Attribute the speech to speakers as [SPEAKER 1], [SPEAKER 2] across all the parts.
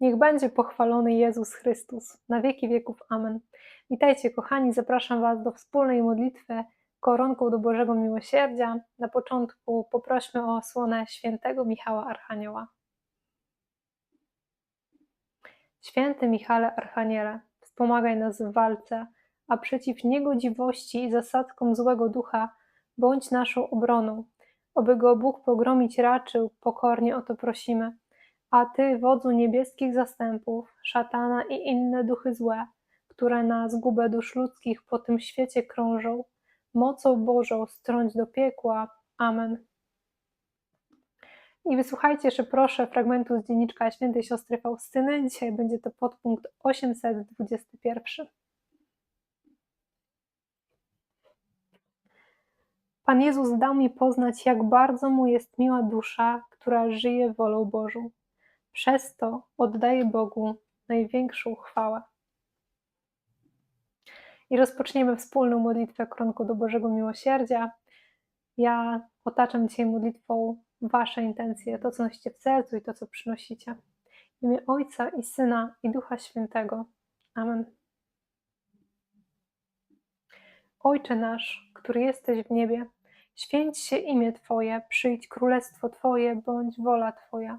[SPEAKER 1] Niech będzie pochwalony Jezus Chrystus na wieki wieków. Amen. Witajcie, kochani. Zapraszam Was do wspólnej modlitwy koronką do Bożego Miłosierdzia. Na początku poprośmy o osłonę świętego Michała Archanioła. Święty Michale Archaniele, wspomagaj nas w walce, a przeciw niegodziwości i zasadkom złego ducha bądź naszą obroną. Oby go Bóg pogromić raczył, pokornie o to prosimy. A Ty, wodzu niebieskich zastępów, szatana i inne duchy złe, które na zgubę dusz ludzkich po tym świecie krążą, mocą Bożą strąć do piekła. Amen. I wysłuchajcie jeszcze proszę fragmentu z dzienniczka świętej siostry Faustyny. Dzisiaj będzie to podpunkt 821. Pan Jezus dał mi poznać, jak bardzo mu jest miła dusza, która żyje wolą Bożą. Przez to oddaję Bogu największą chwałę. I rozpoczniemy wspólną modlitwę kronką do Bożego Miłosierdzia. Ja otaczam dzisiaj modlitwą Wasze intencje, to co nosicie w sercu i to co przynosicie. W imię Ojca i Syna i Ducha Świętego. Amen. Ojcze nasz, który jesteś w niebie, święć się imię Twoje, przyjdź królestwo Twoje, bądź wola Twoja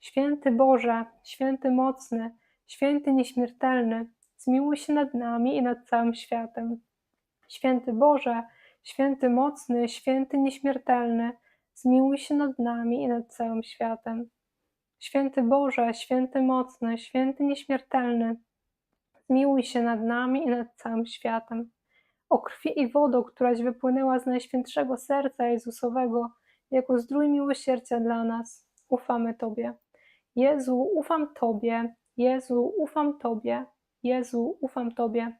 [SPEAKER 1] Święty Boże, święty mocny, święty nieśmiertelny, zmiłuj się nad nami i nad całym światem. Święty Boże, święty mocny, święty nieśmiertelny, zmiłuj się nad nami i nad całym światem. Święty Boże, święty mocny, święty nieśmiertelny, zmiłuj się nad nami i nad całym światem. O krwi i wodo, któraś wypłynęła z Najświętszego Serca Jezusowego, jako zdrój miłosierdzia dla nas, ufamy Tobie. Jezu, ufam Tobie, Jezu, ufam Tobie, Jezu, ufam Tobie.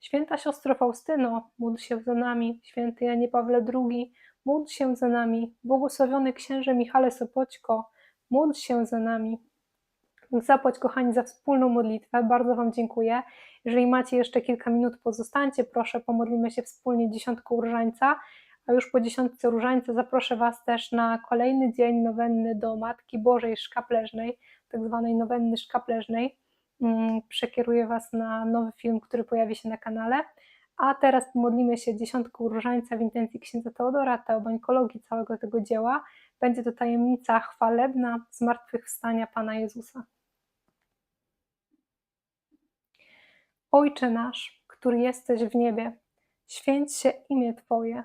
[SPEAKER 1] Święta siostro Faustyno, módl się za nami. Święty Janie Pawle II, módl się za nami. Błogosławiony księże Michale Sopoćko, módl się za nami. Zapłać, kochani, za wspólną modlitwę. Bardzo Wam dziękuję. Jeżeli macie jeszcze kilka minut, pozostańcie, proszę, pomodlimy się wspólnie dziesiątką różańca. A już po dziesiątce różańca zaproszę Was też na kolejny dzień nowenny do Matki Bożej Szkapleżnej, tak zwanej nowenny szkapleżnej. Mm, Przekieruję Was na nowy film, który pojawi się na kanale. A teraz pomodlimy się dziesiątką różańca w intencji księdza Teodora, teobańkologii całego tego dzieła. Będzie to tajemnica chwalebna zmartwychwstania Pana Jezusa. Ojcze nasz, który jesteś w niebie, święć się imię Twoje,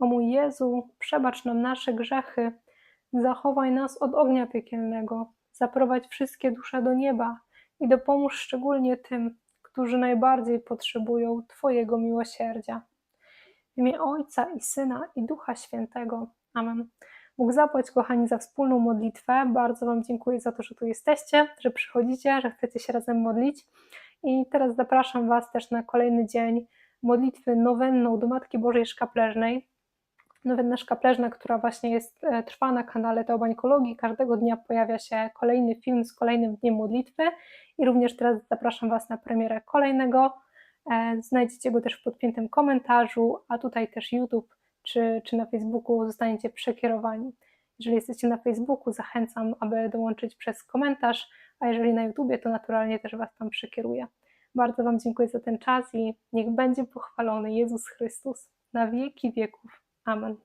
[SPEAKER 1] O mój Jezu, przebacz nam nasze grzechy, zachowaj nas od ognia piekielnego, zaprowadź wszystkie dusze do nieba i dopomóż szczególnie tym, którzy najbardziej potrzebują Twojego miłosierdzia. W imię Ojca i Syna i Ducha Świętego. Amen. Bóg zapłać, kochani, za wspólną modlitwę. Bardzo Wam dziękuję za to, że tu jesteście, że przychodzicie, że chcecie się razem modlić. I teraz zapraszam Was też na kolejny dzień modlitwy nowenną do Matki Bożej Szkapleżnej. Nowenna Szkapleżna, która właśnie jest, e, trwa na kanale Teobańkologii. Każdego dnia pojawia się kolejny film z kolejnym dniem modlitwy i również teraz zapraszam Was na premierę kolejnego. E, Znajdziecie go też w podpiętym komentarzu, a tutaj też YouTube czy, czy na Facebooku zostaniecie przekierowani. Jeżeli jesteście na Facebooku, zachęcam, aby dołączyć przez komentarz, a jeżeli na YouTubie, to naturalnie też Was tam przekieruję. Bardzo Wam dziękuję za ten czas i niech będzie pochwalony Jezus Chrystus na wieki wieków. Amen.